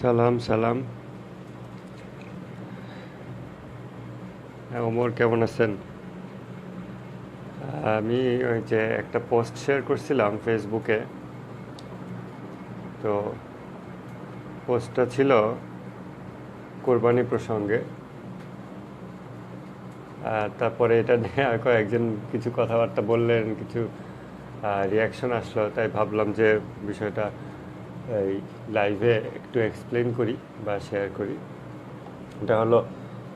সালাম সালাম। হ্যাঁ ওমর, কেমন আছেন? আমি ওই যে একটা পোস্ট শেয়ার করছিলাম ফেসবুকে তো পোস্টটা ছিল কোরবানি প্রসঙ্গে। তারপরে এটা নিয়ে আর কয়েকজন কিছু কথাবার্তা বললেন, কিছু রিয়াকশন আসলো, তাই ভাবলাম যে বিষয়টা এই লাইভে একটু এক্সপ্লেন করি বা শেয়ার করি। এটা হলো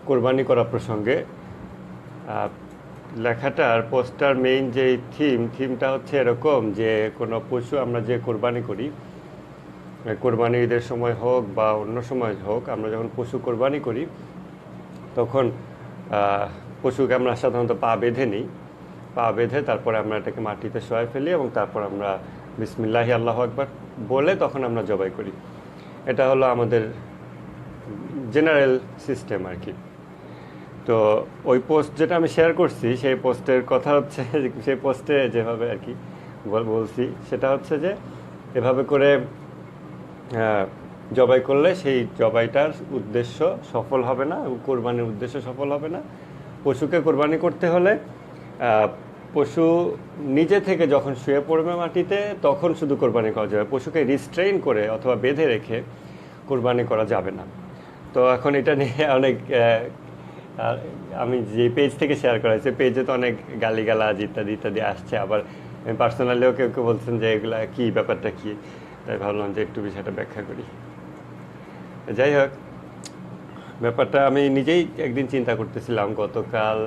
কোরবানি করা প্রসঙ্গে। লেখাটার পোস্টার মেইন যে থিম থিমটা হচ্ছে এরকম যে কোনো পশু আমরা যে কোরবানি করি কোরবানি ঈদের সময় হোক বা অন্য সময় হোক, আমরা যখন পশু কোরবানি করি, তখন পশুকে আমরা সাধারণত পা বেঁধে নিই। পা বেঁধে তারপরে আমরা এটাকে মাটিতে শোয়াই ফেলি এবং তারপর আমরা বিসমিল্লাহি আল্লাহ একবার বলে তখন আমরা জবাই করি। এটা হলো আমাদের জেনারেল সিস্টেম আর কি তো ওই পোস্ট যেটা আমি শেয়ার করছি, সেই পোস্টের কথা হচ্ছে, সেই পোস্টে যেভাবে আর কি বলছি, সেটা হচ্ছে যে এভাবে করে জবাই করলে সেই জবাইটার উদ্দেশ্য সফল হবে না কোরবানির উদ্দেশ্য সফল হবে না। পশুকে কোরবানি করতে হলে পশু নিজে থেকে যখন শুয়ে পড়বে মাটিতে, তখন শুধু কোরবানি করা যাবে। পশুকে রিস্ট্রেইন করে অথবা বেঁধে রেখে কোরবানি করা যাবে না। তো এখন এটা নিয়ে অনেক আমি যে পেজ থেকে শেয়ার করা হয়েছে পেজে তো অনেক গালিগালাজ ইত্যাদি ইত্যাদি আসছে। আবার পার্সোনালিও কেউ কেউ বলছেন যে এগুলা কী, ব্যাপারটা কী? তাই ভাবলাম যে একটু বিষয়টা ব্যাখ্যা করি। যাই হোক, ব্যাপারটা আমি নিজেই একদিন চিন্তা করতেছিলাম, গতকাল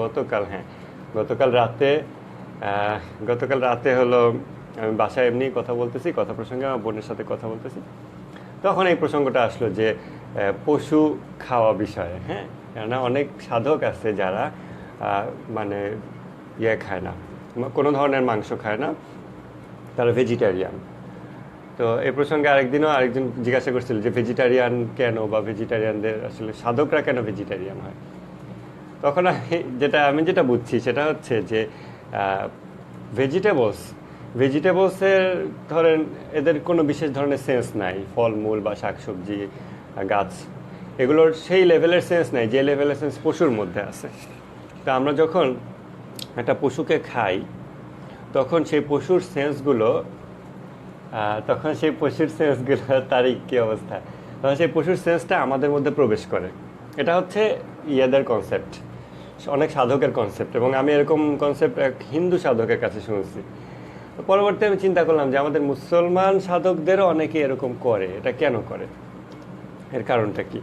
গতকাল হ্যাঁ। গতকাল রাতে গতকাল রাতে হলো, আমি বাসায় এমনি কথা বলতেছি, কথা প্রসঙ্গে আমার বোনের সাথে কথা বলতেছি। তখন এই প্রসঙ্গটা আসলো যে পশু খাওয়া বিষয়ে হ্যাঁ? কেননা অনেক সাধক আছে যারা মানে ইয়ে খায় না কোনো ধরনের মাংস খায় না, তারা ভেজিটেরিয়ান তো এই প্রসঙ্গে আরেকদিনও আরেকজন জিজ্ঞাসা করছিল যে ভেজিটেরিয়ান কেন বা ভেজিটেরিয়ানদের আসলে সাধকরা কেন ভেজিটেরিয়ান হয়? তখন আমি যেটা আমি যেটা বুঝছি সেটা হচ্ছে যে ভেজিটেবলস ভেজিটেবলসের ধরেন এদের কোনো বিশেষ ধরনের সেন্স নাই। ফলমূল বা শাকসবজি, গাছ, এগুলোর সেই লেভেলের সেন্স নাই, যে লেভেলের সেন্স পশুর মধ্যে আছে। তা আমরা যখন একটা পশুকে খাই, তখন সেই পশুর সেন্সগুলো তখন সেই পশুর সেন্সগুলো তারই কী অবস্থা? তখন সেই পশুর সেন্সটা আমাদের মধ্যে প্রবেশ করে। এটা হচ্ছে ইয়েদের কনসেপ্ট অনেক সাধকের কনসেপ্ট এবং আমি এরকম কনসেপ্ট এক হিন্দু সাধকের কাছে শুনছি। পরবর্তী আমি চিন্তা করলাম যে আমাদের মুসলমান সাধকদেরও অনেকে এরকম করে, এটা কেন করে? এর কারণটা কি?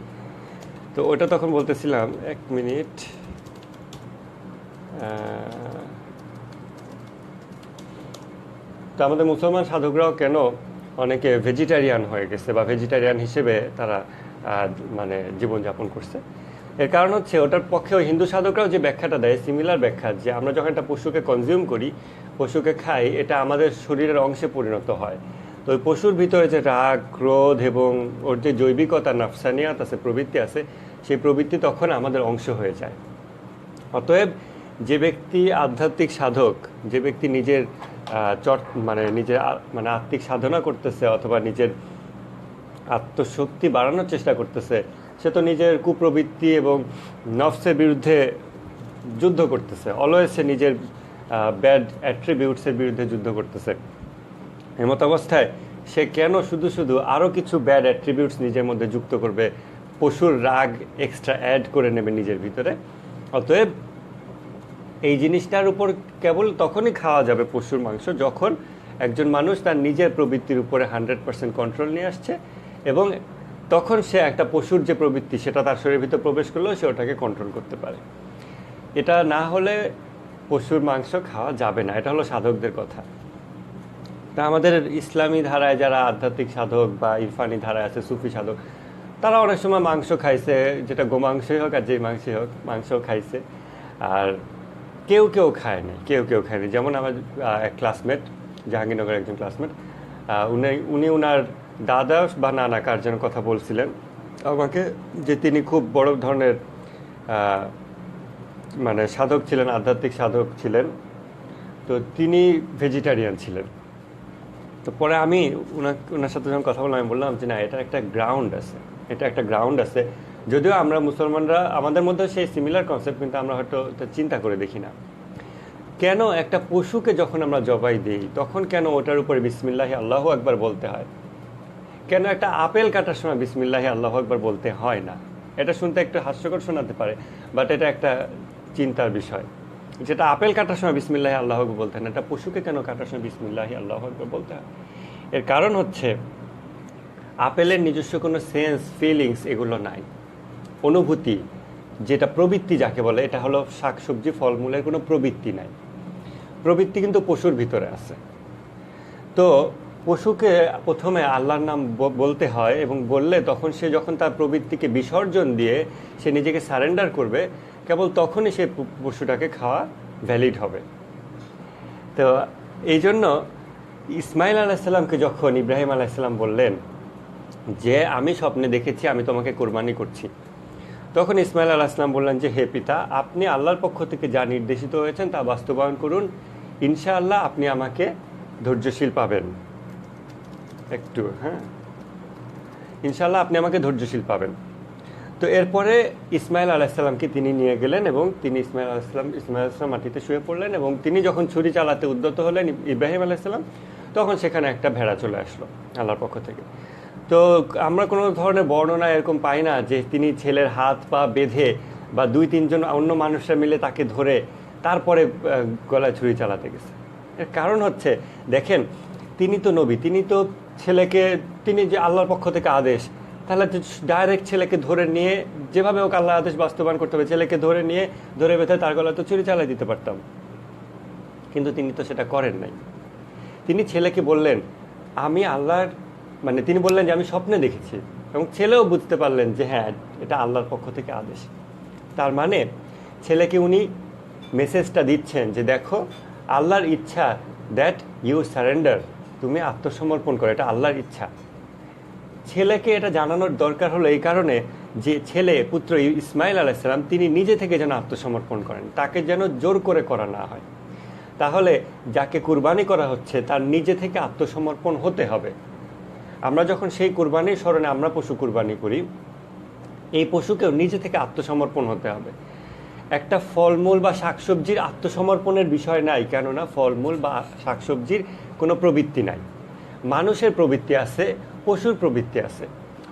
তো ওটা তখন বলতেছিলাম, এক মিনিট তো আমাদের মুসলমান সাধকরাও কেন অনেকে ভেজিটেরিয়ান হয়ে গেছে বা ভেজিটেরিয়ান হিসেবে তারা মানে জীবনযাপন করছে? এর কারণ হচ্ছে ওটার পক্ষে ওই হিন্দু সাধকরাও যে ব্যাখ্যাটা দেয় সিমিলার ব্যাখ্যা, যে আমরা যখন একটা পশুকে কনজিউম করি, পশুকে খাই, এটা আমাদের শরীরের অংশে পরিণত হয়। তো ওই পশুর ভিতরে যে রাগ, ক্রোধ এবং ওর যে জৈবিকতা, নাফসানিয়াত আছে, প্রবৃত্তি আছে, সেই প্রবৃত্তি তখন আমাদের অংশ হয়ে যায়। অতএব যে ব্যক্তি আধ্যাত্মিক সাধক, যে ব্যক্তি নিজের চট মানে নিজের মানে আত্মিক সাধনা করতেছে অথবা নিজের আত্মশক্তি বাড়ানোর চেষ্টা করতেছে সে তো নিজের কুপ্রবৃত্তি এবং নফসের বিরুদ্ধে যুদ্ধ করতেছে। অলওয়েজ সে নিজের ব্যাড অ্যাট্রিবিউটসের বিরুদ্ধে যুদ্ধ করতেছে। এমত অবস্থায় সে কেন শুধু শুধু আরও কিছু ব্যাড অ্যাট্রিবিউটস নিজের মধ্যে যুক্ত করবে, পশুর রাগ এক্সট্রা অ্যাড করে নেবে নিজের ভিতরে? অতএব এই জিনিসটার উপর কেবল তখনই খাওয়া যাবে পশুর মাংস যখন একজন মানুষ তার নিজের প্রবৃত্তির উপরে হান্ড্রেড পার্সেন্ট কন্ট্রোল নিয়ে আসছে এবং তখন সে একটা পশুর যে প্রবৃত্তি, সেটা তার শরীরের ভিতর প্রবেশ করলেও সে ওটাকে কন্ট্রোল করতে পারে। এটা না হলে পশুর মাংস খাওয়া যাবে না, এটা হলো সাধকদের কথা। তা আমাদের ইসলামী ধারায় যারা আধ্যাত্মিক সাধক বা ইরফানি ধারায় আছে, সুফি সাধক, তারা অনেক সময় মাংস খাইছে, যেটা গোমাংসই হোক আর যে মাংসই হোক মাংস খাইছে। আর কেউ কেউ খায়নি কেউ কেউ খায়নি যেমন আমার এক ক্লাসমেট জাহাঙ্গীরনগরের একজন ক্লাসমেট উনি উনি উনার দাদা বা নানা কার যেন কথা বলছিলেন, আমাকে যে তিনি খুব বড় ধরনের মানে সাধক ছিলেন, আধ্যাত্মিক সাধক ছিলেন, তো তিনি ভেজিটেরিয়ান ছিলেন। তো পরে আমি ওনার ওনার সাথে যখন কথা বললাম, আমি বললাম যে না, এটা একটা গ্রাউন্ড আছে, এটা একটা গ্রাউন্ড আছে। যদিও আমরা মুসলমানরা, আমাদের মধ্যে সেই সিমিলার কনসেপ্ট কিন্তু আমরা হয়তো চিন্তা করে দেখি না। কেন একটা পশুকে যখন আমরা জবাই দিই, তখন কেন ওটার উপরে বিসমিল্লাহি আল্লাহ একবার বলতে হয়? কেন একটা আপেল কাটার সময় বিসমিল্লাহি আল্লাহ একবার বলতে হয় না? এটা শুনতে একটু হাস্যকর শোনাতে পারে বাট এটা একটা চিন্তার বিষয়। যেটা আপেল কাটার সময় বিসমিল্লাহি আল্লাহ বলতে না, এটা পশুকে কেন কাটার সময় বিসমিল্লাহি আল্লাহ আকবর বলতে হয়? এর কারণ হচ্ছে, আপেলের নিজস্ব কোনো সেন্স ফিলিংস এগুলো নাই। অনুভূতি যেটা প্রবৃত্তি যাকে বলে, এটা হলো শাকসবজি, ফলমূলের কোনো প্রবৃত্তি নাই। প্রবৃত্তি কিন্তু পশুর ভিতরে আছে। তো পশুকে প্রথমে আল্লাহর নাম বলতে হয় এবং বললে তখন সে যখন তার প্রবৃত্তিকে বিসর্জন দিয়ে সে নিজেকে সারেন্ডার করবে, কেবল তখনই সে পশুটাকে খাওয়া ভ্যালিড হবে। তো এই জন্য ইসমাইল আলাহিসাল্লামকে যখন ইব্রাহিম আলাহিসাল্লাম বললেন যে, আমি স্বপ্নে দেখেছি, আমি তোমাকে কোরবানি করছি। তখন ইসমাইল আল্লাহ বললেন যে, হে পিতা, আপনি আল্লাহর পক্ষ থেকে যা নির্দেশিত হয়েছেন তা বাস্তবায়ন করুন। ইনশাআল্লাহ আপনি আমাকে ধৈর্যশীল পাবেন। একটু হ্যাঁ। ইনশাআল্লাহ আপনি আমাকে ধৈর্যশীল পাবেন। তো এরপরে ইসমাইল আলাহিসাল্লামকে তিনি নিয়ে গেলেন এবং তিনি ইসমাইল আলাহিসাল্লাম ইসমাইল আলাহিসাম মাটিতে শুয়ে পড়লেন এবং তিনি যখন ছুরি চালাতে উদ্যত হলেন ইব্রাহিম আলাহিসাল্লাম তখন সেখানে একটা ভেড়া চলে আসলো আল্লাহর পক্ষ থেকে। তো আমরা কোনো ধরনের বর্ণনা এরকম পাই না যে তিনি ছেলের হাত, পা বেঁধে বা দুই, তিনজন অন্য মানুষরা মিলে তাকে ধরে তারপরে গলায় ছুরি চালাতে গেছে। এর কারণ হচ্ছে, দেখেন, তিনি তো নবী, তিনি তো ছেলেকে, তিনি যে আল্লাহর পক্ষ থেকে আদেশ, তাহলে ডাইরেক্ট ছেলেকে ধরে নিয়ে, যেভাবে ওকে আল্লাহ আদেশ বাস্তবায়ন করতে হবে, ছেলেকে ধরে নিয়ে, ধরে বেঁধে তার গলায় তো ছুরি চালাই দিতে পারতাম। কিন্তু তিনি তো সেটা করেন নাই। তিনি ছেলেকে বললেন, আমি আল্লাহর মানে তিনি বললেন যে, আমি স্বপ্নে দেখেছি। এবং ছেলেও বুঝতে পারলেন যে হ্যাঁ এটা আল্লাহর পক্ষ থেকে আদেশ। তার মানে ছেলেকে উনি মেসেজটা দিচ্ছেন যে, দেখো, আল্লাহর ইচ্ছা দ্যাট ইউ সারেন্ডার তুমি আত্মসমর্পণ করো, এটা আল্লাহর ইচ্ছা। ছেলেকে এটা জানানোর দরকার হলো এই কারণে যে ছেলে, পুত্র ইসমাইল আলাইসালাম তিনি নিজে থেকে যেন আত্মসমর্পণ করেন, তাকে যেন জোর করে করা না হয়। তাহলে যাকে কুরবানি করা হচ্ছে, তার নিজে থেকে আত্মসমর্পণ হতে হবে। আমরা যখন সেই কুরবানির স্মরণে আমরা পশু কুরবানি করি, এই পশুকেও নিজে থেকে আত্মসমর্পণ হতে হবে। একটা ফলমূল বা শাকসবজির আত্মসমর্পণের বিষয় নাই, কেননা ফলমূল বা শাকসবজির কোনো প্রবৃত্তি নাই। মানুষের প্রবৃত্তি আছে, পশুর প্রবৃত্তি আছে।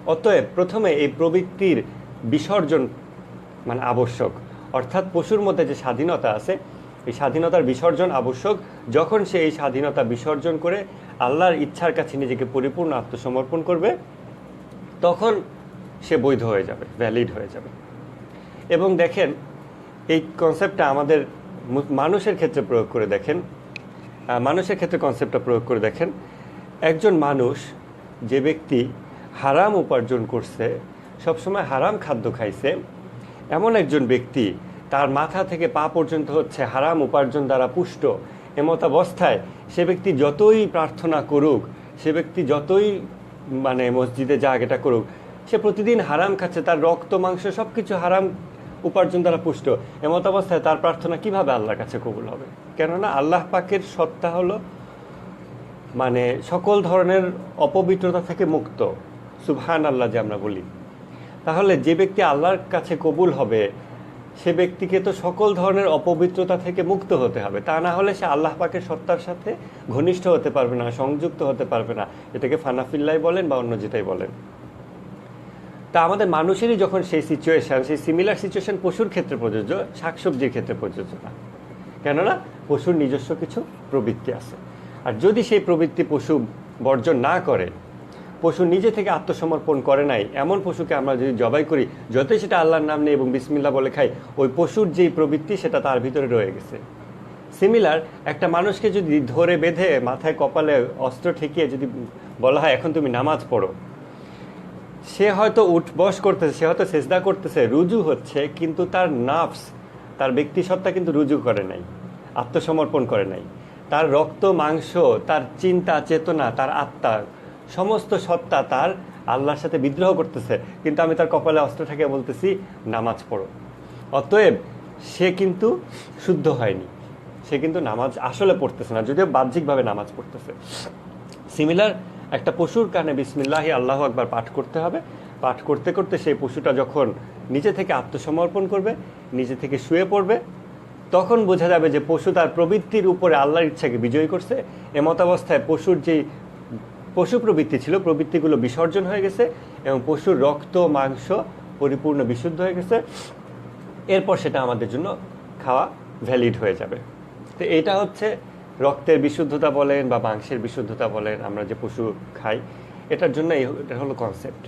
অতএব প্রথমে এই প্রবৃত্তির বিসর্জন মানে আবশ্যক। অর্থাৎ পশুর মধ্যে যে স্বাধীনতা আছে, এই স্বাধীনতার বিসর্জন আবশ্যক। যখন সে এই স্বাধীনতা বিসর্জন করে আল্লাহর ইচ্ছার কাছে নিজেকে পরিপূর্ণ আত্মসমর্পণ করবে, তখন সে বৈধ হয়ে যাবে ভ্যালিড হয়ে যাবে। এবং দেখেন, এই কনসেপ্টটা আমাদের মানুষের ক্ষেত্রে প্রয়োগ করে দেখেন। মানুষের ক্ষেত্রে কনসেপ্টটা প্রয়োগ করে দেখেন। একজন মানুষ, যে ব্যক্তি হারাম উপার্জন করছে, সবসময় হারাম খাদ্য খাইছে, এমন একজন ব্যক্তি তার মাথা থেকে পা পর্যন্ত হচ্ছে হারাম উপার্জন দ্বারা পুষ্ট এমত অবস্থায় সে ব্যক্তি যতই প্রার্থনা করুক, সে ব্যক্তি যতই মানে মসজিদে যাক এটা করুক, সে প্রতিদিন হারাম খাচ্ছে, তার রক্ত, মাংস সব কিছু হারাম উপার্জন দ্বারা পুষ্ট এমত অবস্থায় তার প্রার্থনা কীভাবে আল্লাহর কাছে কবুল হবে? কেননা আল্লাহ পাকের সত্তা হলো মানে সকল ধরনের অপবিত্রতা থেকে মুক্ত। সুবহান আল্লাহ যে আমরা বলি। তাহলে যে ব্যক্তি আল্লাহর কাছে কবুল হবে, সে ব্যক্তিকে তো সকল ধরনের অপবিত্রতা থেকে মুক্ত হতে হবে। তা না হলে সে আল্লাহ পাকের সত্তার সাথে ঘনিষ্ঠ হতে পারবে না, সংযুক্ত হতে পারবে না। এটাকে ফানাফিল্লাই বলেন বা অন্য যেটাই বলেন। তা আমাদের মানুষেরই যখন সেই সিচুয়েশন সেই সিমিলার সিচুয়েশন পশুর ক্ষেত্রে প্রযোজ্য, শাকসবজির ক্ষেত্রে প্রযোজ্য না। কেননা পশুর নিজস্ব কিছু প্রবৃত্তি আছে। আর যদি সেই প্রবৃত্তি পশু বর্জন না করে, পশু নিজে থেকে আত্মসমর্পণ করে নাই, এমন পশুকে আমরা যদি জবাই করি, যতই সেটা আল্লাহর নাম নেই এবং বিসমিল্লা বলে খাই, ওই পশুর যেই প্রবৃত্তি সেটা তার ভিতরে রয়ে গেছে। সিমিলার একটা মানুষকে যদি ধরে বেঁধে মাথায় কপালে অস্ত্র ঠেকিয়ে যদি বলা হয়, এখন তুমি নামাজ পড়ো। সে হয়তো উঠবস করতেছে, সে হয়তো চেষ্টা করতেছে, রুজু হচ্ছে, কিন্তু তার নাফস তার ব্যক্তি সত্তা কিন্তু রুজু করে নাই, আত্মসমর্পণ করে নাই। তার রক্ত, মাংস, তার চিন্তা, চেতনা, তার আত্মা, সমস্ত সত্তা তার আল্লাহর সাথে বিদ্রোহ করতেছে। কিন্তু আমি তার কপালে অস্ত্র থেকে বলতেছি, নামাজ পড়ো। অতএব সে কিন্তু শুদ্ধ হয়নি। সে কিন্তু নামাজ আসলে পড়তেছে না, যদিও বাহ্যিকভাবে নামাজ পড়তেছে। সিমিলার একটা পশুর কানে বিসমিল্লাহি আল্লাহ একবার পাঠ করতে হবে। পাঠ করতে করতে সেই পশুটা যখন নিচে থেকে আত্মসমর্পণ করবে, নিজে থেকে শুয়ে পড়বে। তখন বোঝা যাবে যে পশু তার প্রবৃত্তির উপরে আল্লাহর ইচ্ছাকে বিজয়ী করছে। এমতাবস্থায় পশুর যেই পশু প্রবৃত্তি ছিল, প্রবৃত্তিগুলো বিসর্জন হয়ে গেছে এবং পশুর রক্ত, মাংস পরিপূর্ণ বিশুদ্ধ হয়ে গেছে। এরপর সেটা আমাদের জন্য খাওয়া ভ্যালিড হয়ে যাবে। তো এটা হচ্ছে রক্তের বিশুদ্ধতা বলেন বা মাংসের বিশুদ্ধতা বলেন, আমরা যে পশু খাই, এটার জন্য এটা হলো কনসেপ্ট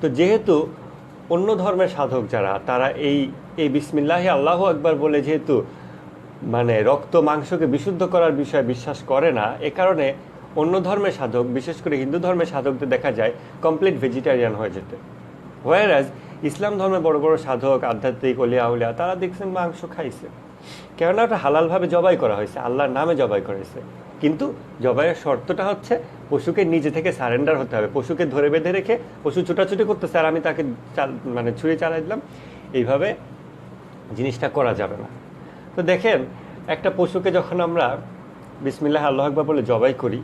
তো যেহেতু অন্য ধর্মের সাধক যারা, তারা এই এই বিসমিল্লাহি আল্লাহ একবার বলে যেহেতু মানে রক্ত মাংসকে বিশুদ্ধ করার বিষয়ে বিশ্বাস করে না, এ কারণে অন্য ধর্মের সাধক, বিশেষ করে হিন্দু ধর্মের সাধকদের দেখা যায় কমপ্লিট ভেজিটেরিয়ান হয়ে যেতে। হোয়ারাজ ইসলাম ধর্মের বড় বড় সাধক, আধ্যাত্মিক, অলিয়া উলিয়া, তারা দেখছেন মাংস খাইছে। কেননা ওটা হালালভাবে জবাই করা হয়েছে, আল্লাহর নামে জবাই করা হয়েছে। কিন্তু জবাইয়ের শর্তটা হচ্ছে পশুকে নিজে থেকে সারেন্ডার হতে হবে। পশুকে ধরে বেঁধে রেখে পশু ছুটাছুটি করতেছে আর আমি তাকে মানে ছুরি চালাই দিলাম। এইভাবে জিনিসটা করা যাবে না। তো দেখেন, একটা পশুকে যখন আমরা বিসমিল্লাহ আল্লাহ আকবর বলে জবাই করি,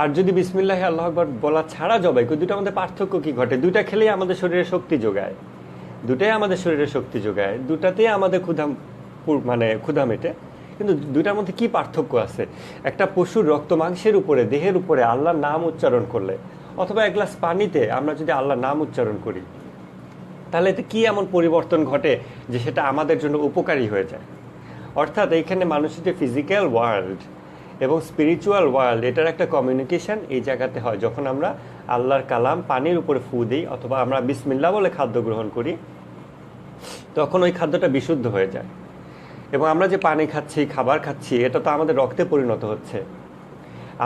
আর যদি বিসমিল্লাহ আল্লাহ আকবর বলা ছাড়া জবাই করি দুটো আমাদের পার্থক্য কি ঘটে? দুইটা খেলেই আমাদের শরীরে শক্তি যোগায়। দুটাই আমাদের শরীরে শক্তি যোগায়। দুটাতেই আমাদের ক্ষুধা মানে ক্ষুধা মেটে। কিন্তু দুইটার মধ্যে কি পার্থক্য আছে? একটা পশুর রক্ত মাংসের উপরে, দেহের উপরে আল্লাহর নাম উচ্চারণ করলে, অথবা এক গ্লাস পানিতে আমরা যদি আল্লাহর নাম উচ্চারণ করি, তাহলে এতে কি এমন পরিবর্তন ঘটে যে সেটা আমাদের জন্য উপকারী হয়ে যায়? অর্থাৎ এইখানে মানুষের যে ফিজিক্যাল ওয়ার্ল্ড এবং স্পিরিচুয়াল ওয়ার্ল্ড এটার একটা কমিউনিকেশন এই জায়গাতে হয়। যখন আমরা আল্লাহর কালাম পানির উপরে ফু দিই, অথবা আমরা বিসমিল্লা বলে খাদ্য গ্রহণ করি, তখন ওই খাদ্যটা বিশুদ্ধ হয়ে যায়। এবং আমরা যে পানি খাচ্ছি, খাবার খাচ্ছি, এটা তো আমাদের রক্তে পরিণত হচ্ছে।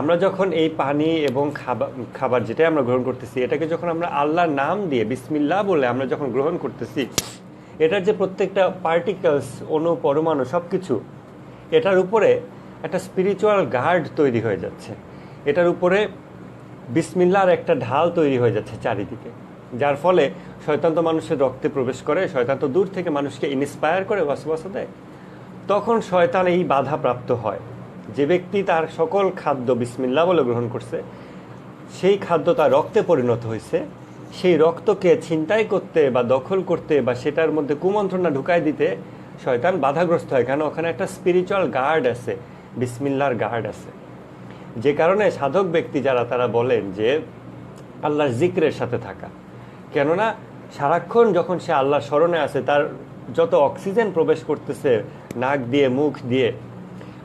আমরা যখন এই পানি এবং খাবার খাবার যেটাই আমরা গ্রহণ করতেছি, এটাকে যখন আমরা আল্লাহর নাম দিয়ে বিসমিল্লা বলে আমরা যখন গ্রহণ করতেছি, এটার যে প্রত্যেকটা পার্টিকেলস অণু, পরমাণু সব কিছু এটার উপরে একটা স্পিরিচুয়াল গার্ড তৈরি হয়ে যাচ্ছে। এটার উপরে বিসমিল্লার একটা ঢাল তৈরি হয়ে যাচ্ছে চারিদিকে। যার ফলে শয়তান তো মানুষের রক্তে প্রবেশ করে শয়তান্ত দূর থেকে মানুষকে ইন্সপায়ার করে, ওয়াসওয়াসা দেয়। তখন শয়তান এই বাধা প্রাপ্ত হয়। যে ব্যক্তি তার সকল খাদ্য বিসমিল্লা বলে গ্রহণ করছে, সেই খাদ্য তার রক্তে পরিণত হয়েছে, সেই রক্তকে ছিনতাই করতে বা দখল করতে বা সেটার মধ্যে কুমন্ত্রণা ঢুকাই দিতে শয়তান বাধাগ্রস্ত হয় কারণ ওখানে একটা স্পিরিচুয়াল গার্ড আছে, বিসমিল্লার গার্ড আছে। যে কারণে সাধক ব্যক্তি যারা, তারা বলেন যে, আল্লাহর জিক্রের সাথে থাকা। কেননা সারাক্ষণ যখন সে আল্লাহর স্মরণে আছে, তার যত অক্সিজেন প্রবেশ করতেছে নাক দিয়ে, মুখ দিয়ে।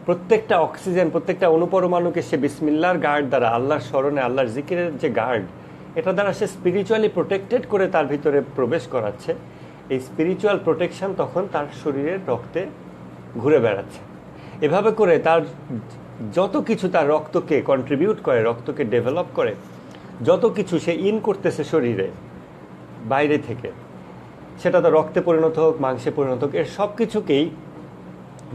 প্রত্যেকটা অক্সিজেন, প্রত্যেকটা অনুপরমাণুকে সে বিসমিল্লার গার্ড দ্বারা, আল্লাহর স্মরণে, আল্লাহর জিকিরের যে গার্ড এটা দ্বারা সে স্পিরিচুয়ালি প্রোটেক্টেড করে তার ভিতরে প্রবেশ করাচ্ছে। এই স্পিরিচুয়াল প্রোটেকশন তখন তার শরীরের রক্তে ঘুরে বেড়াচ্ছে। এভাবে করে তার যত কিছু তার রক্তকে কন্ট্রিবিউট করে, রক্তকে ডেভেলপ করে, যত কিছু সে ইন করতেছে শরীরে, বাইরে থেকে, সেটা তো রক্তে পরিণত হোক, মাংসে পরিণত হোক, এর সব কিছুকেই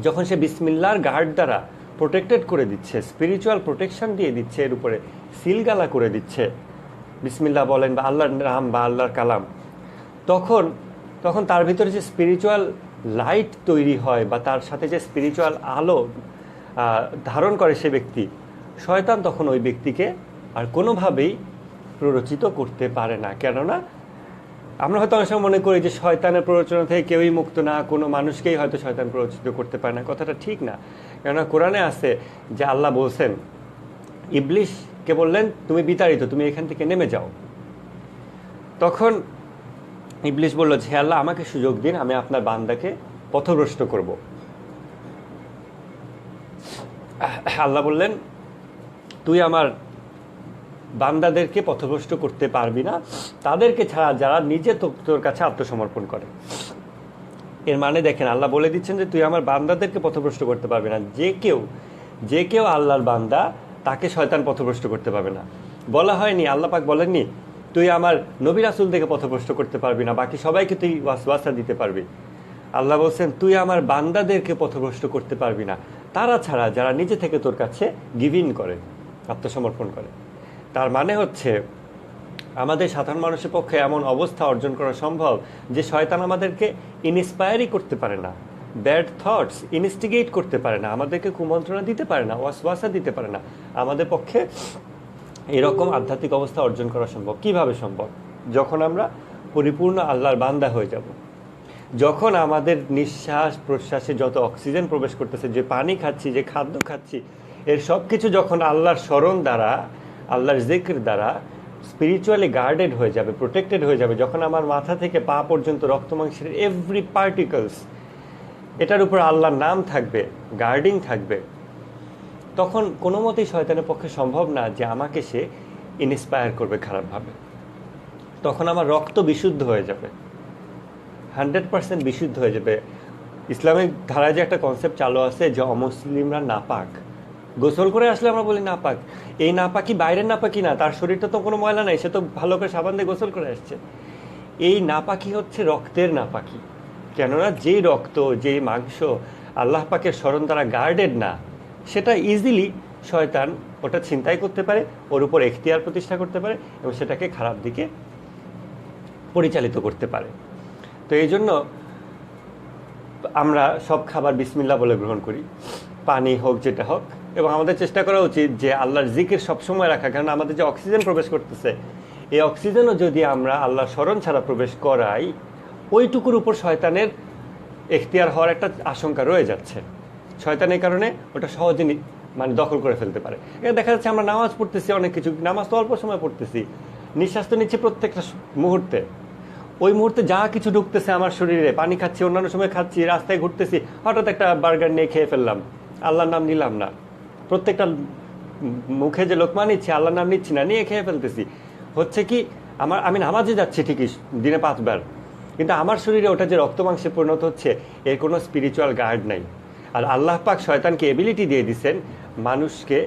যখন সে বিসমিল্লার গার্ড দ্বারা প্রোটেক্টেড করে দিচ্ছে স্পিরিচুয়াল প্রোটেকশন দিয়ে দিচ্ছে, এর উপরে সিলগালা করে দিচ্ছে বিসমিল্লা বলেন বা আল্লাহর নাম বা আল্লাহর কালাম, তখন তখন তার ভিতরে যে স্পিরিচুয়াল লাইট তৈরি হয় বা তার সাথে যে স্পিরিচুয়াল আলো ধারণ করে সে ব্যক্তি, শয়তান তখন ওই ব্যক্তিকে আর কোনোভাবেই প্ররোচিত করতে পারে না। কেননা আমরা হয়তো অনেক সময় মনে করি যে শয়তানের প্ররোচনা থেকে কেউই মুক্ত না, কোনো মানুষকেই হয়তো শয়তান প্ররোচিত করতে পারে না। কথাটা ঠিক না। কেননা কোরআনে আছে যে আল্লাহ বলছেন ইবলিশকে বললেন, তুমি বিতাড়িত, তুমি এখান থেকে নেমে যাও। তখন ইবলিশ বলল যে আল্লাহ, আমাকে সুযোগ দিন, আমি আপনার বান্দাকে পথভ্রষ্ট করব। আল্লাহ বললেন, তুই আমার বান্দাদেরকে পথভ্রষ্ট করতে পারবি না, তাদেরকে ছাড়া যারা নিজে তোর কাছে আত্মসমর্পণ করে। এর মানে দেখেন, আল্লাহ বলে দিচ্ছেন যে তুই আমার বান্দাদেরকে পথভ্রষ্ট করতে পারবি না। যে কেউ যে কেউ আল্লাহর বান্দা, তাকে শয়তান পথভ্রষ্ট করতে পারবে না। বলা হয়নি, আল্লাহ পাক বলেননি, তুই আমার নবী রাসুল থেকে পথভ্রষ্ট করতে পারবি না, বাকি সবাইকে তুই ওয়াসওয়াসা দিতে পারবি। আল্লাহ বলছেন, তুই আমার বান্দাদেরকে পথভ্রষ্ট করতে পারবি না। তারা ছাড়া যারা নিজে থেকে তোর কাছে গিভ ইন করে, আত্মসমর্পণ করে। তার মানে হচ্ছে, আমাদের সাধারণ মানুষের পক্ষে এমন অবস্থা অর্জন করা সম্ভব যে শয়তান আমাদেরকে ইনস্পায়ারই করতে পারে না ব্যাড থটস ইনস্টিগেট করতে পারে না, আমাদেরকে কুমন্ত্রণা দিতে পারে না, ওয়াসওয়াসা দিতে পারে না। আমাদের পক্ষে এরকম আধ্যাত্মিক অবস্থা অর্জন করা সম্ভব। কীভাবে সম্ভব? যখন আমরা পরিপূর্ণ আল্লাহর বান্দা হয়ে যাব। যখন আমাদের নিঃশ্বাস প্রশ্বাসে যত অক্সিজেন প্রবেশ করতেছে, যে পানি খাচ্ছি, যে খাদ্য খাচ্ছি, এর সব কিছু যখন আল্লাহর স্মরণ দ্বারা আল্লাহর জিক্র দ্বারা স্পিরিচুয়ালি গার্ডেড হয়ে যাবে প্রোটেক্টেড হয়ে যাবে। যখন আমার মাথা থেকে পা পর্যন্ত রক্ত মাংসের এভরি পার্টিকলস এটার উপর আল্লাহর নাম থাকবে গার্ডিং থাকবে। তখন কোনো মতেই শয়তানের পক্ষে সম্ভব না যে আমাকে সে ইন্সপায়ার করবে খারাপভাবে। তখন আমার রক্ত বিশুদ্ধ হয়ে যাবে। হান্ড্রেড পার্সেন্ট বিশুদ্ধ হয়ে যাবে। ইসলামিক ধারায় যে একটা কনসেপ্ট চালু আছে যে অমুসলিমরা নাপাক। গোসল করে আসলে আমরা বলি নাপাক। এই না নাপাকি বাইরের না নাপাকি না, তার শরীরটা তো কোনো ময়লা নাই, সে তো ভালো করে সাবান দিয়ে গোসল করে আসছে। এই না নাপাকি হচ্ছে রক্তের না নাপাকি। কেননা যেই রক্ত, যেই মাংস আল্লাহ পাকের স্মরণ দ্বারা গার্ডেড না, সেটা ইজিলি শয়তান ওটা ছিনতাই করতে পারে, ওর উপর এখতিয়ার প্রতিষ্ঠা করতে পারে এবং সেটাকে খারাপ দিকে পরিচালিত করতে পারে। তো এই জন্য আমরা সব খাবার বিসমিল্লা বলে গ্রহণ করি। পানি হোক, যেটা হোক এবং আমাদের চেষ্টা করা উচিত যে আল্লাহর জিকির সবসময় রাখা, কারণ আমাদের যে অক্সিজেন প্রবেশ করতেছে, এই অক্সিজেনও যদি আমরা আল্লাহর স্মরণ ছাড়া প্রবেশ করাই, ওইটুকুর উপর শয়তানের এখতিয়ার হওয়ার একটা আশঙ্কা রয়ে যাচ্ছে। শয়তানের কারণে ওটা সহজে মানে দখল করে ফেলতে পারে। এখানে দেখা যাচ্ছে আমরা নামাজ পড়তেছি, অনেক কিছু, নামাজ তো অল্প সময় পড়তেছি। নিঃশ্বাস তো নিচ্ছে প্রত্যেকটা মুহূর্তে। ওই মুহূর্তে যা কিছু ঢুকতেছে আমার শরীরে, পানি খাচ্ছি, অন্যান্য সময় খাচ্ছি, রাস্তায় ঘুরতেছি, হঠাৎ একটা বার্গার নিয়ে খেয়ে ফেললাম। আল্লাহর নাম নিলাম না। প্রত্যেকটা মুখে যে লোকমা নিচ্ছি, আল্লাহর নাম নিচ্ছি না, নিয়ে খেয়ে ফেলতেছি। হচ্ছে কি, আমার, আমি নামাজে যাচ্ছি ঠিকই, দিনে পাঁচবার। কিন্তু আমার শরীরে ওটা যে রক্ত মাংসে পরিণত হচ্ছে, এর কোনো স্পিরিচুয়াল গার্ড নাই। আর আল্লাহ পাক শয়তানকে এবিলিটি দিয়ে দিচ্ছেন মানুষকে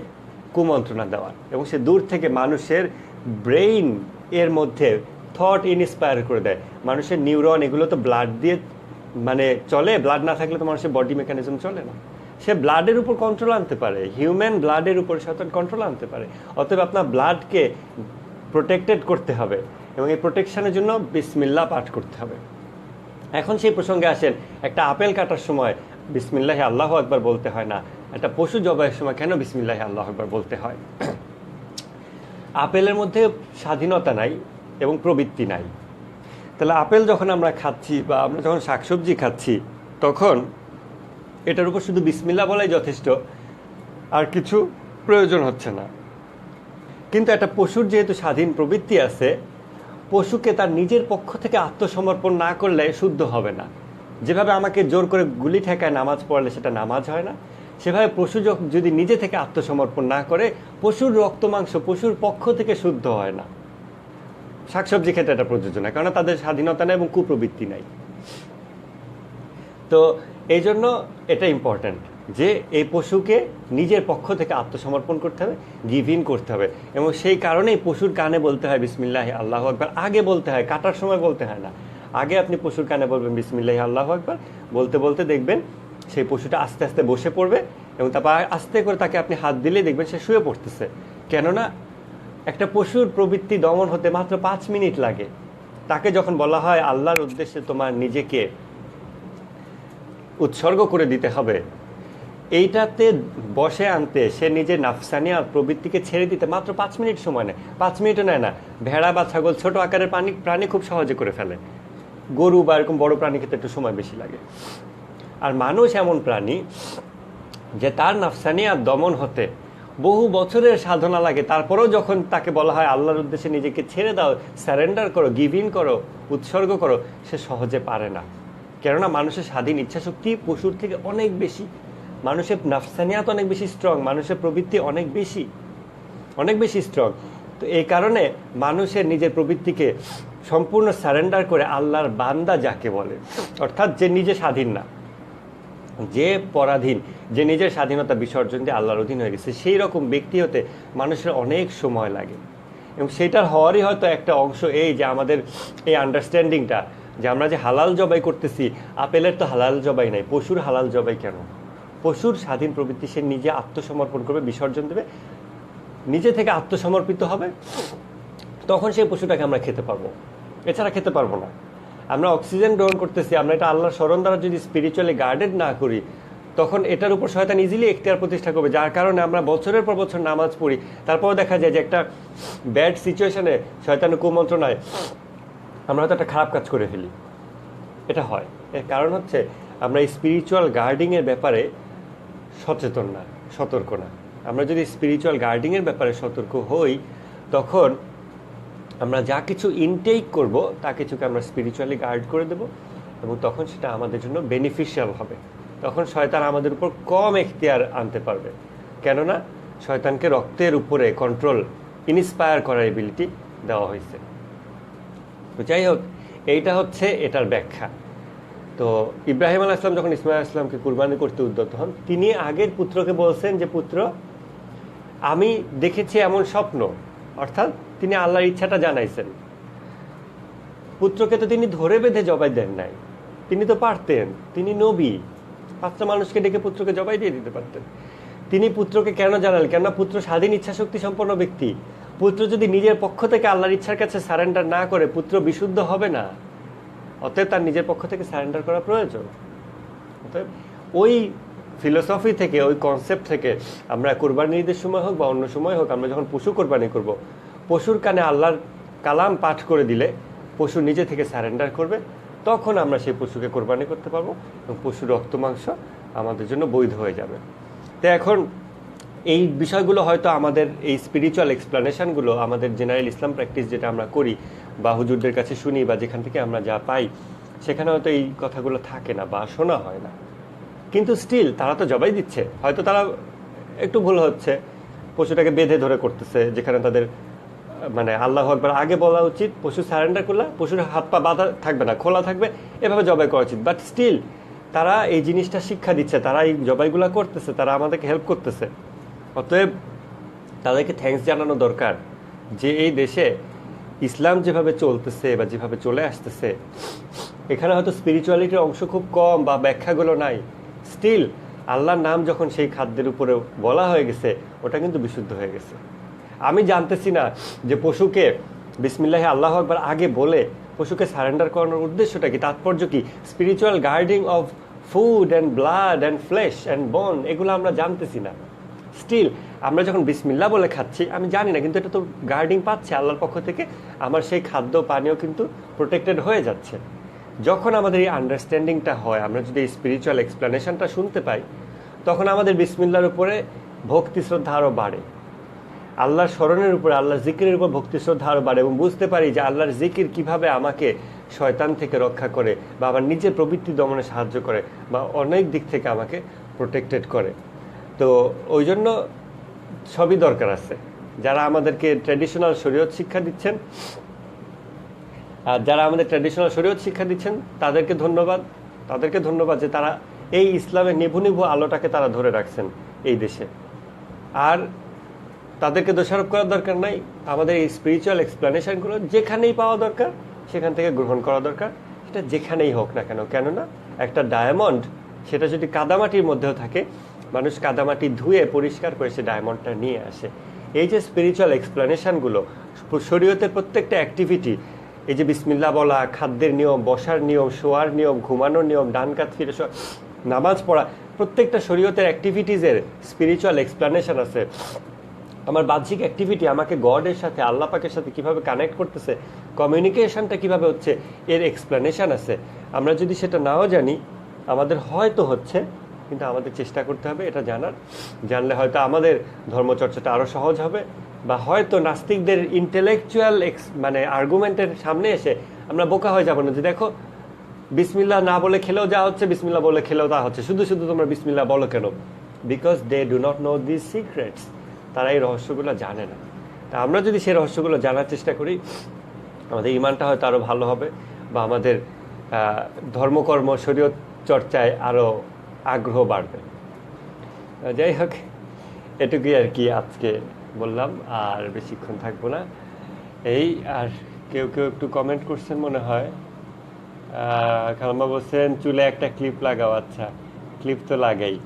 কুমন্ত্রণা দেওয়ার। এবং সে দূর থেকে মানুষের ব্রেইন এর মধ্যে থট ইনস্পায়ার করে দেয়। মানুষের নিউরন এগুলো তো ব্লাড দিয়ে মানে চলে ব্লাড না থাকলে তো মানুষের বডি মেকানিজম চলে না। সে ব্লাডের উপর কন্ট্রোল আনতে পারে। হিউম্যান ব্লাডের উপর শয়তান কন্ট্রোল আনতে পারে। অতএব আপনার ব্লাডকে প্রোটেক্টেড করতে হবে এবং এই প্রোটেকশনের জন্য বিসমিল্লা পাঠ করতে হবে। এখন সেই প্রসঙ্গে আসেন, একটা আপেল কাটার সময় বিসমিল্লাহি আল্লাহ একবার বলতে হয় না। একটা পশু জবাইয়ের সময় কেন বিসমিল্লাহি আল্লাহ একবার বলতে হয়? আপেলের মধ্যে স্বাধীনতা নাই এবং প্রবৃত্তি নাই। তাহলে আপেল যখন আমরা খাচ্ছি বা আমরা যখন শাকসবজি খাচ্ছি, তখন এটার উপর শুধু বিসমিল্লা বলাই যথেষ্ট, আর কিছু প্রয়োজন হচ্ছে না। কিন্তু একটা পশুর যেহেতু স্বাধীন প্রবৃত্তি আছে, পশুকে তার নিজের পক্ষ থেকে আত্মসমর্পণ না করলে শুদ্ধ হবে না। যেভাবে আমাকে জোর করে গুলি ঠেকায় নামাজ পড়লে সেটা নামাজ হয় না, সেভাবে পশু যদি নিজে থেকে আত্মসমর্পণ না করে, পশুর রক্ত মাংস পশুর পক্ষ থেকে শুদ্ধ হয় না। শাকসবজি ক্ষেত্রে এটা প্রযোজ্য না কারণ তাদের স্বাধীনতা নেই এবং কুপ্রবৃত্তি নাই। তো এই জন্য এটা ইম্পর্ট্যান্ট যে এই পশুকে নিজের পক্ষ থেকে আত্মসমর্পণ করতে হবে গিভ ইন করতে হবে। এবং সেই কারণেই পশুর কানে বলতে হয়, বিসমিল্লাহ, আল্লাহ আকবার। আগে বলতে হয়, কাটার সময় বলতে হয় না। আগে আপনি পশুর কানে বলবেন, বিসমিল্লাহ, আল্লাহ আকবার। বলতে বলতে দেখবেন সেই পশুটা আস্তে আস্তে বসে পড়বে এবং তারপর আস্তে করে তাকে আপনি হাত দিলেই দেখবেন সে শুয়ে পড়তেছে। কেননা একটা পশুর প্রবৃত্তি দমন হতে মাত্র পাঁচ মিনিট লাগে। তাকে যখন বলা হয়, আল্লাহর উদ্দেশ্যে তোমার নিজেকে উৎসর্গ করে দিতে হবে। এইটাতে বসে আনতে সে নিজের নাফসানিয়া প্রবৃত্তিকে ছেড়ে দিতে মাত্র পাঁচ মিনিট সময় নেয়। পাঁচ মিনিটও নেয় না। ভেড়া বা ছাগল ছোট আকারের প্রাণী প্রাণী খুব সহজে করে ফেলে। গরু বা এরকম বড় প্রাণী ক্ষেত্রে একটু সময় বেশি লাগে। আর মানুষ এমন প্রাণী যে তার নাফসানিয়া দমন হতে বহু বছরের সাধনা লাগে। তারপরেও যখন তাকে বলা হয় আল্লাহর উদ্দেশ্যে নিজেকে ছেড়ে দাও স্যারেন্ডার করো, গিভ ইন করো, উৎসর্গ করো, সে সহজে পারে না। কেননা মানুষের স্বাধীন ইচ্ছাশক্তি পশুর থেকে অনেক বেশি। মানুষের নাফসানিয়াত অনেক বেশি স্ট্রং মানুষের প্রবৃত্তি অনেক বেশি অনেক বেশি স্ট্রং তো এই কারণে মানুষের নিজের প্রবৃত্তিকে সম্পূর্ণ সারেন্ডার করে আল্লাহর বান্দা যাকে বলে, অর্থাৎ যে নিজে স্বাধীন না, যে পরাধীন, যে নিজের স্বাধীনতা বিসর্জন দিয়ে আল্লাহর অধীন হয়ে গেছে, সেই রকম ব্যক্তি হতে মানুষের অনেক সময় লাগে। এবং সেটার হওয়ারই হয়তো একটা অংশ এই যে আমাদের এই আন্ডারস্ট্যান্ডিংটা যে আমরা যে হালাল জবাই করতেছি, আপেলের তো হালাল জবাই নাই, পশুর হালাল জবাই কেন? পশুর স্বাধীন প্রবৃত্তি সে নিজে আত্মসমর্পণ করবে, বিসর্জন দেবে, নিজে থেকে আত্মসমর্পিত হবে, তখন সেই পশুটাকে আমরা খেতে পারব। এছাড়া খেতে পারব না। আমরা অক্সিজেন গ্রহণ করতেছি, আমরা এটা আল্লাহর স্মরণ দ্বারা যদি স্পিরিচুয়ালি গার্ডেড না করি, তখন এটার উপর শয়তান ইজিলি এখতিয়ার প্রতিষ্ঠা করবে, যার কারণে আমরা বছরের পর বছর নামাজ পড়ি। তারপর দেখা যায় যে একটা ব্যাড সিচুয়েশনে শয়তানের কুমন্ত্রণায় আমরা হয়তো একটা খারাপ কাজ করে ফেলি। এটা হয়। এর কারণ হচ্ছে আমরা স্পিরিচুয়াল গার্ডিংয়ের ব্যাপারে সচেতন না, সতর্ক না। আমরা যদি স্পিরিচুয়াল গার্ডিংয়ের ব্যাপারে সতর্ক হই, তখন আমরা যা কিছু ইনটেক করব, তা কিছুকে আমরা স্পিরিচুয়ালি গার্ড করে দেব এবং তখন সেটা আমাদের জন্য বেনিফিশিয়াল হবে। তখন শয়তান আমাদের উপর কম এখতিয়ার আনতে পারবে। কেননা, শয়তানকে রক্তের উপরে কন্ট্রোল ইন্সপায়ার করার এবিলিটি দেওয়া হয়েছে। তো যাই হোক, এইটা হচ্ছে এটার ব্যাখ্যা। তো ইব্রাহিম আলাহ ইসলাম যখন ইসমাইল ইসলামকে কুরবানি করতে উদ্যত হন, তিনি আগের পুত্রকে বলছেন যে, পুত্র, আমি দেখেছি এমন স্বপ্ন। অর্থাৎ তিনি আল্লাহর ইচ্ছাটা জানাইছেন। পুত্রকে তো তিনি ধরে বেঁধে জবাই দেন নাই। তিনি তো পারতেন, তিনি নবী। পাঁচটা মানুষকে ডেকে পুত্রকে জবাই দিয়ে দিতে পারতেন। তিনি পুত্রকে কেন জানালেন? কেননা পুত্র স্বাধীন ইচ্ছা শক্তি সম্পন্ন ব্যক্তি। পুত্র যদি নিজের পক্ষ থেকে আল্লাহর ইচ্ছার কাছে সারেন্ডার না করে, পুত্র বিশুদ্ধ হবে না? অতএব তার নিজের পক্ষ থেকে সারেন্ডার করা প্রয়োজন। অতএব ওই ফিলোসফি থেকে, ওই কনসেপ্ট থেকে আমরা কোরবানির ঈদের সময় হোক বা অন্য সময় হোক, আমরা যখন পশু কোরবানি করব, পশুর কানে আল্লাহর কালাম পাঠ করে দিলে পশু নিজে থেকে সারেন্ডার করবে, তখন আমরা সেই পশুকে কোরবানি করতে পারব এবং পশুর রক্ত মাংস আমাদের জন্য বৈধ হয়ে যাবে। তো এখন এই বিষয়গুলো হয়তো আমাদের এই স্পিরিচুয়াল এক্সপ্লানেশনগুলো আমাদের জেনারেল ইসলাম প্র্যাকটিস যেটা আমরা করি বা হুজুরদের কাছে শুনি বা যেখান থেকে আমরা যা পাই, সেখানে হয়তো এই কথাগুলো থাকে না বা শোনা হয় না। কিন্তু স্টিল তারা তো জবাই দিচ্ছে। হয়তো তারা একটু ভুল হচ্ছে। পশুটাকে বেঁধে ধরে করতেছে, যেখানে তাদের মানে আল্লাহ একবার আগে বলা উচিত, পশু সারেন্ডার করলে পশুর হাত পা বাঁধা থাকবে না, খোলা থাকবে, এভাবে জবাই করা উচিত। বাট স্টিল তারা এই জিনিসটা শিক্ষা দিচ্ছে, তারা এই জবাইগুলা করতেছে, তারা আমাদেরকে হেল্প করতেছে। অতএব তাদেরকে থ্যাঙ্কস জানানো দরকার যে এই দেশে ইসলাম যেভাবে চলতেছে বা যেভাবে চলে আসতেছে, এখানে হয়তো স্পিরিচুয়ালিটির অংশ খুব কম বা ব্যাখ্যাগুলো নাই। স্টিল আল্লাহর নাম যখন সেই খাদ্যের উপরে বলা হয়ে গেছে, ওটা কিন্তু বিশুদ্ধ হয়ে গেছে। আমি জানতেছি না যে পশুকে বিসমিল্লাহ আল্লাহ একবার আগে বলে পশুকে সারেন্ডার করানোর উদ্দেশ্যটা কি? তাৎপর্য কি? Spiritual guarding of food and blood and flesh and bone এগুলো আমরা জানতেছি না। স্টিল আমরা যখন বিসমিল্লা বলে খাচ্ছি, আমি জানি না, কিন্তু এটা তো গার্ডিং পাচ্ছে আল্লাহর পক্ষ থেকে। আমার সেই খাদ্য, পানীয় কিন্তু প্রোটেক্টেড হয়ে যাচ্ছে। যখন আমাদের এই আন্ডারস্ট্যান্ডিংটা হয়, আমরা যদি স্পিরিচুয়াল এক্সপ্লেনেশনটা শুনতে পাই, তখন আমাদের বিসমিল্লার উপরে ভক্তি শ্রদ্ধা আরও বাড়ে। আল্লাহর স্মরণের উপরে, আল্লাহর জিকিরের উপর ভক্তি শ্রদ্ধা আরও বাড়ে এবং বুঝতে পারি যে আল্লাহর জিকির কীভাবে আমাকে শয়তান থেকে রক্ষা করে বা আমার নিজের প্রবৃত্তি দমনে সাহায্য করে বা অনেক দিক থেকে আমাকে প্রোটেক্টেড করে। তো ওই জন্য সবই দরকার আছে। যারা আমাদেরকে ট্র্যাডিশনাল শরীয়ত শিক্ষা দিচ্ছেন, আর যারা আমাদের ট্র্যাডিশনাল শরীয়ত শিক্ষা দিচ্ছেন, তাদেরকে ধন্যবাদ। তাদেরকে ধন্যবাদ যে তারা এই ইসলামের নিভু নিভু আলোটাকে তারা ধরে রাখছেন এই দেশে। আর তাদেরকে দোষারোপ করার দরকার নাই। আমাদের এই স্পিরিচুয়াল এক্সপ্লেনেশনগুলো যেখানেই পাওয়া দরকার, সেখান থেকে গ্রহণ করা দরকার। সেটা যেখানেই হোক না কেন, কেননা একটা ডায়মন্ড সেটা যদি কাদামাটির মধ্যেও থাকে মানুষ কাদামাটি ধুয়ে পরিষ্কার করে সে ডায়মন্ডটা নিয়ে আসে। এই যে স্পিরিচুয়াল এক্সপ্লেনেশনগুলো শরীয়তের প্রত্যেকটা অ্যাক্টিভিটি এই যে বিসমিল্লা বলা, খাদ্যের নিয়ম, বসার নিয়ম, শোয়ার নিয়ম, ঘুমানোর নিয়ম, ডান কাত ফিরে নামাজ পড়া, প্রত্যেকটা শরীয়তের অ্যাক্টিভিটিসের স্পিরিচুয়াল এক্সপ্লেনেশন আছে। আমার বাহ্যিক অ্যাক্টিভিটি আমাকে গডের সাথে, আল্লাহ পাকের সাথে কীভাবে কানেক্ট করতেছে কমিউনিকেশনটা কীভাবে হচ্ছে, এর এক্সপ্লেনেশন আছে। আমরা যদি সেটা নাও জানি, আমাদের হয়তো হচ্ছে কিন্তু আমাদের চেষ্টা করতে হবে এটা জানার। জানলে হয়তো আমাদের ধর্মচর্চাটা আরও সহজ হবে বা হয়তো নাস্তিকদের ইন্টেলেকচুয়াল এক্স মানে আর্গুমেন্টের সামনে এসে আমরা বোকা হয়ে যাব না। যে দেখো বিসমিল্লা না বলে খেলেও যা হচ্ছে বিসমিল্লা বলে খেলেও তা হচ্ছে। শুধু শুধু তোমরা বিসমিল্লা বলো কেন? Because they do not know this secrets তারা এই রহস্যগুলো জানে না। তা আমরা যদি সেই রহস্যগুলো জানার চেষ্টা করি, আমাদের ইমানটা হয়তো আরও ভালো হবে বা আমাদের ধর্মকর্ম, শরীয়ত চর্চায় আরও আগ্রহ বাড়বে। যাই হোক, এটুকুই আর কি আজকে বললাম, আর বেশিক্ষণ থাকব না। এই, আর কেউ কেউ একটু কমেন্ট করছেন মনে হয়। খালাম্মা বলছেন, চুলে একটা ক্লিপ লাগাও আচ্ছা। ক্লিপ তো লাগাই।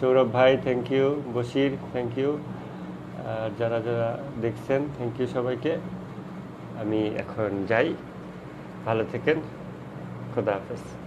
সৌরভ ভাই thank you Bashir thank you যারা যারা দেখছেন থ্যাংক ইউ সবাইকে। আমি এখন যাই। ভালো থেকেন। খোদা হাফেজ।